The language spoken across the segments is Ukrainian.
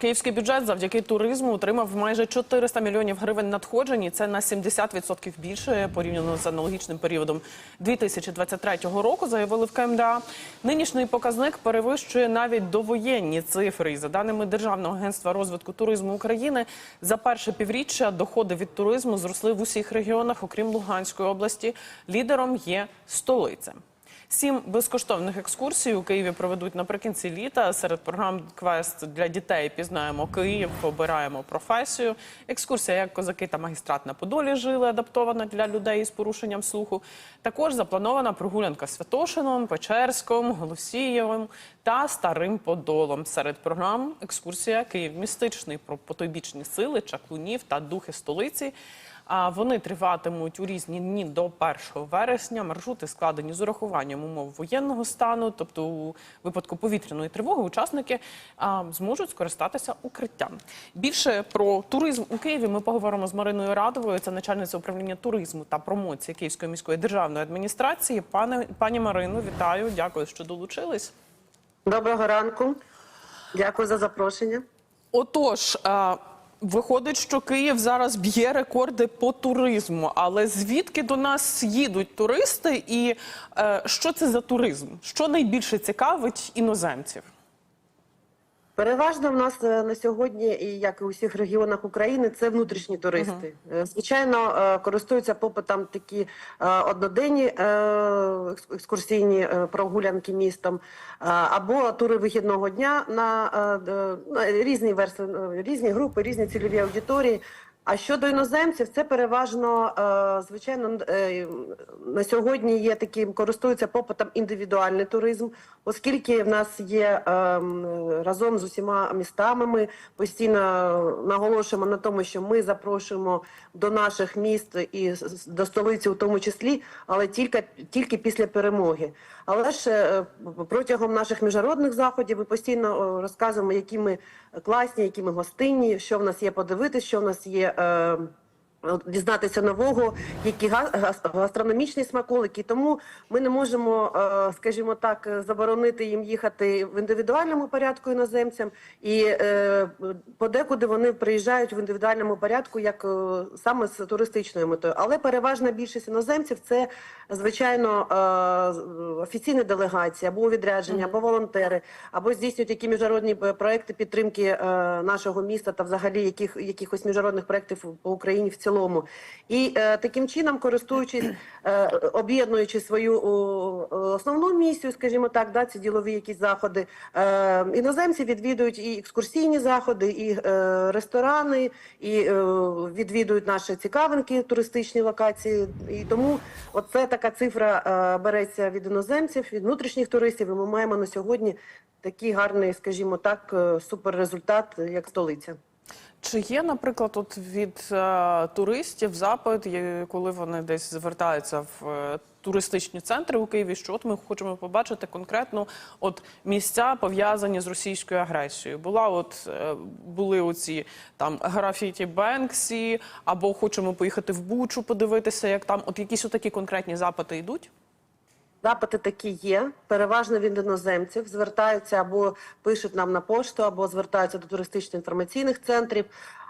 Київський бюджет завдяки туризму отримав майже 400 мільйонів гривень надходжень. і Це на 70% більше порівняно з аналогічним періодом 2023 року. Заявили в КМДА. Нинішній показник перевищує навіть довоєнні цифри. І за даними Державного агентства розвитку туризму України, за перше півріччя доходи від туризму зросли в усіх регіонах, окрім Луганської області. Лідером є столиця. Сім безкоштовних екскурсій у Києві проведуть наприкінці літа. Серед програм квест для дітей пізнаємо Київ, обираємо професію. Екскурсія як козаки та магістрат на Подолі жили, адаптована для людей із порушенням слуху. Також запланована прогулянка Святошином, Печерськом, Голосієвим та Старим Подолом. Серед програм екскурсія Київ містичний про потойбічні сили, чаклунів та духи столиці. А вони триватимуть у різні дні до 1 вересня. Маршрути складені з урахуванням умов воєнного стану, тобто у випадку повітряної тривоги учасники зможуть скористатися укриттям. Більше про туризм у Києві ми поговоримо з Мариною Радовою. Це начальниця управління туризму та промоції Київської міської державної адміністрації. Пане пані Марино, вітаю! Дякую, що долучились. Доброго ранку. Дякую за запрошення. Отож, виходить, що Київ зараз б'є рекорди по туризму. Але звідки до нас їдуть туристи, і е, що це за туризм? Що найбільше цікавить іноземців? Переважно в нас е, на сьогодні, і як і у всіх регіонах України, це внутрішні туристи. Е, Звичайно, е, користуються попитом такі одноденні екскурсійні прогулянки містом, або тури вихідного дня на, різні версії, різні групи, різні цільові аудиторії. А щодо іноземців, це переважно, е, звичайно, е, на сьогодні є таким, користуються попитом індивідуальний туризм, оскільки в нас є е, разом з усіма містами. Ми постійно наголошуємо на тому, що ми запрошуємо до наших міст і до столиці, у тому числі, але тільки тільки після перемоги. Але ж е, протягом наших міжнародних заходів ми постійно розказуємо, які ми класні, які ми гостинні, що в нас є подивитись, що в нас є. Е, Дізнатися нового, які га- гастрономічні смаколики. Тому ми не можемо, е, скажімо так, заборонити їм їхати в індивідуальному порядку іноземцям, і е, подекуди вони приїжджають в індивідуальному порядку, як е, саме з туристичною метою. Але переважна більшість іноземців це звичайно офіційні делегації або відрядження, або волонтери, або здійснюють які міжнародні проекти підтримки нашого міста та взагалі яких якихось міжнародних проєктів по Україні в цілому. І е, таким чином, користуючись, е, об'єднуючи свою о, основну місію, скажімо так, да, ці ділові якісь заходи, е, іноземці відвідують і екскурсійні заходи, і е, ресторани, і е, відвідують наші цікавинки, туристичні локації. І тому оце така цифра е, береться від іноземців, від внутрішніх туристів. І ми маємо на сьогодні такий гарний, скажімо так, е, суперрезультат, як столиця. Чи є, наприклад, от від е, туристів запит, коли вони десь звертаються в е, туристичні центри у Києві, що от ми хочемо побачити конкретно от місця пов'язані з російською агресією? Була от е, були оці там графіті Бенксі, або хочемо поїхати в Бучу, подивитися, як там от якісь отакі конкретні запити йдуть? Запити такі є, переважно від іноземців. Звертаються або пишуть нам на пошту, або звертаються до туристично-інформаційних центрів.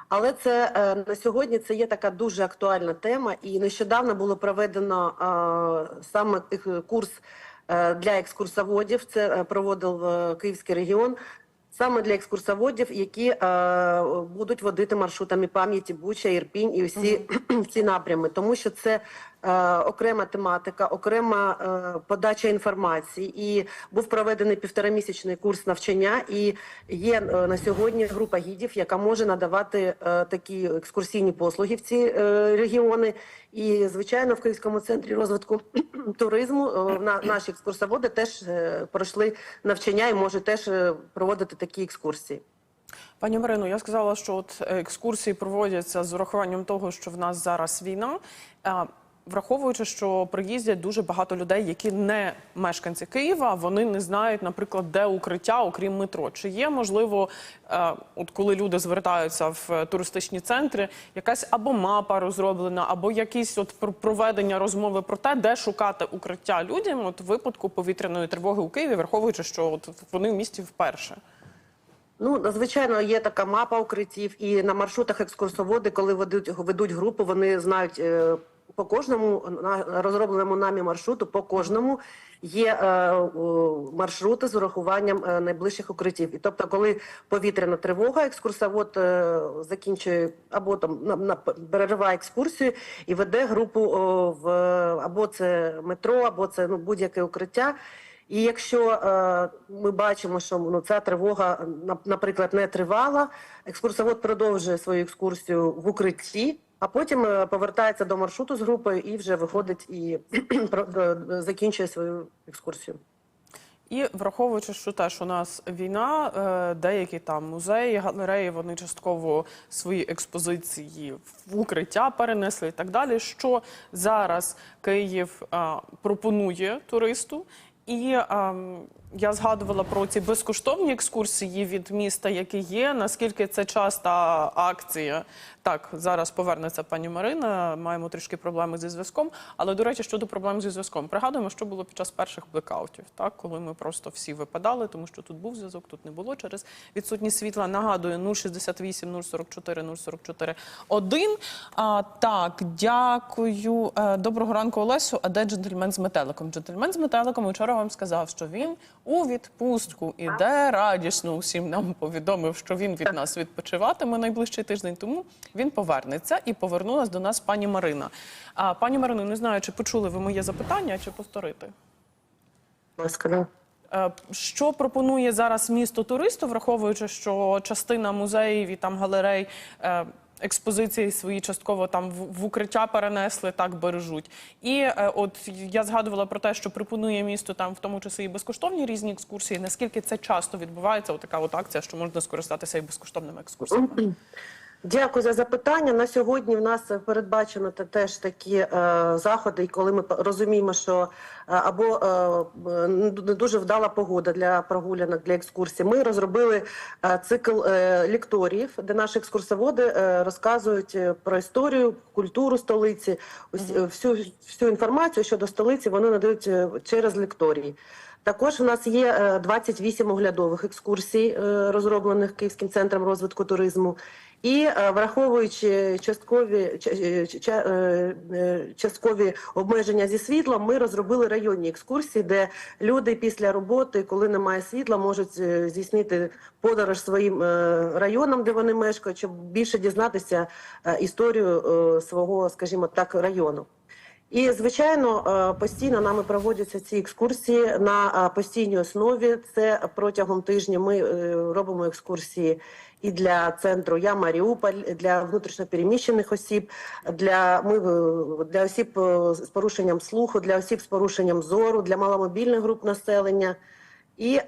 Але це е, на сьогодні це є така дуже актуальна тема, і нещодавно було проведено е, саме курс е, для екскурсоводів. Це проводив Київський регіон. Саме для екскурсоводів, які е, будуть водити маршрутами пам'яті Буча, Ірпінь і всі ці напрями, тому що це окрема тематика, окрема е, подача інформації. І був проведений півторамісячний курс навчання. І є е, на сьогодні група гідів, яка може надавати е, такі екскурсійні послуги в ці е, регіони. І звичайно, в Київському центрі розвитку туризму е, на наші екскурсоводи теж е, пройшли навчання і можуть теж е, проводити такі екскурсії. Пані Марино, я сказала, що от е, екскурсії проводяться з урахуванням того, що в нас зараз війна. Враховуючи, що приїздять дуже багато людей, які не мешканці Києва, вони не знають, наприклад, де укриття, окрім метро. Чи є можливо, е, от коли люди звертаються в туристичні центри, якась або мапа розроблена, або якісь от про- проведення розмови про те, де шукати укриття людям, от випадку повітряної тривоги у Києві, враховуючи, що от вони в місті вперше. Ну, звичайно, є така мапа укриттів, і на маршрутах екскурсоводи, коли ведуть, ведуть групу, вони знають е, по кожному на розробленому нами маршруту, по кожному є е, маршрути з урахуванням е, найближчих укриттів. І тобто, коли повітряна тривога, екскурсовод е, закінчує або там перериває екскурсію і веде групу в або це метро, або це ну будь-яке укриття. І якщо е, ми бачимо, що ну, ця тривога, наприклад, не тривала, екскурсовод продовжує свою екскурсію в укритті, а потім е, повертається до маршруту з групою і вже виходить і закінчує свою екскурсію. І враховуючи, що теж у нас війна, е, деякі там музеї, галереї, вони частково свої експозиції в укриття перенесли і так далі. Що зараз Київ е, пропонує туристу? І ем, я згадувала про ці безкоштовні екскурсії від міста, які є. Наскільки це часта акція? Так, зараз повернеться пані Марина. Маємо трішки проблеми зі зв'язком. Але до речі, щодо проблем зі зв'язком, пригадуємо, що було під час перших блекаутів, так коли ми просто всі випадали, тому що тут був зв'язок, тут не було через відсутність світла. Нагадую, 068 044 044 1. А, так, дякую. Е, Доброго ранку, Олесю. А де джентльмен з метеликом? Джентльмен з метеликом вчора вам сказав, що він у відпустку іде радісно усім нам повідомив, що він від нас відпочиватиме найближчий тиждень. Тому він повернеться і повернулась до нас пані Марина. А пані Марино, не знаю, чи почули ви моє запитання, чи повторити. Ласка. Е, Що пропонує зараз місто туристу, враховуючи, що частина музеїв і там галерей е, експозиції свої частково там в, укриття перенесли, так бережуть. І е, от я згадувала про те, що пропонує місто там в тому числі і безкоштовні різні екскурсії. Наскільки це часто відбувається? Отака от акція, що можна скористатися і безкоштовними екскурсіями. Дякую за запитання. На сьогодні в нас передбачено теж такі е, заходи, коли ми розуміємо, що е, або е, е, не дуже вдала погода для прогулянок, для екскурсій. Ми розробили е, цикл е, лекторіїв, де наші екскурсоводи е, розказують про історію, культуру столиці, ось, всю, всю інформацію щодо столиці вони надають через лекторії. Також у нас є е, 28 оглядових екскурсій, розроблених Київським центром розвитку туризму. І е, враховуючи часткові ча- е, е, часткові обмеження зі світлом, ми розробили районні екскурсії, де люди після роботи, коли немає світла, можуть здійснити подорож своїм районам, де вони мешкають, щоб більше дізнатися історію свого, скажімо так, району. І звичайно, е, постійно нами проводяться ці екскурсії на е, постійній основі. Це протягом тижня ми е, робимо екскурсії і для центру Я Маріуполь, для внутрішньопереміщених осіб, для ми для осіб з порушенням слуху, для осіб з порушенням зору, для маломобільних груп населення. І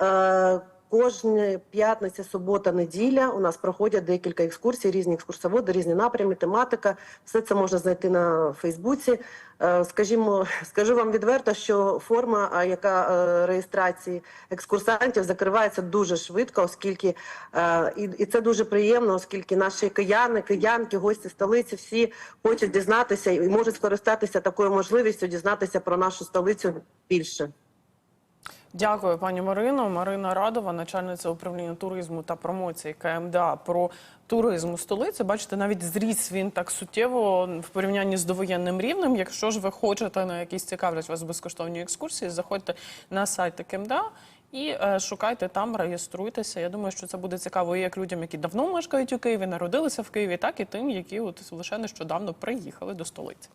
кожна п'ятниця, субота, неділя у нас проходять декілька екскурсій, різні екскурсоводи, різні напрями, тематика. Все це можна знайти на Фейсбуці. Е, скажімо, скажу вам відверто, що форма, яка е, реєстрації екскурсантів закривається дуже швидко, оскільки е, і це дуже приємно, оскільки наші кияни, киянки, гості столиці всі хочуть дізнатися і можуть скористатися такою можливістю дізнатися про нашу столицю більше. Дякую, пані Марино. Марина Радова, начальниця управління туризму та промоції КМДА про туризм у столиці. Бачите, навіть зріс він так суттєво в порівнянні з довоєнним рівнем. Якщо ж ви хочете на якісь цікавлять вас безкоштовні екскурсії, заходьте на сайт КМДА. І е, шукайте там, реєструйтеся. Я думаю, що це буде цікаво і як людям, які давно мешкають у Києві, народилися в Києві, так і тим, які от лише нещодавно приїхали до столиці.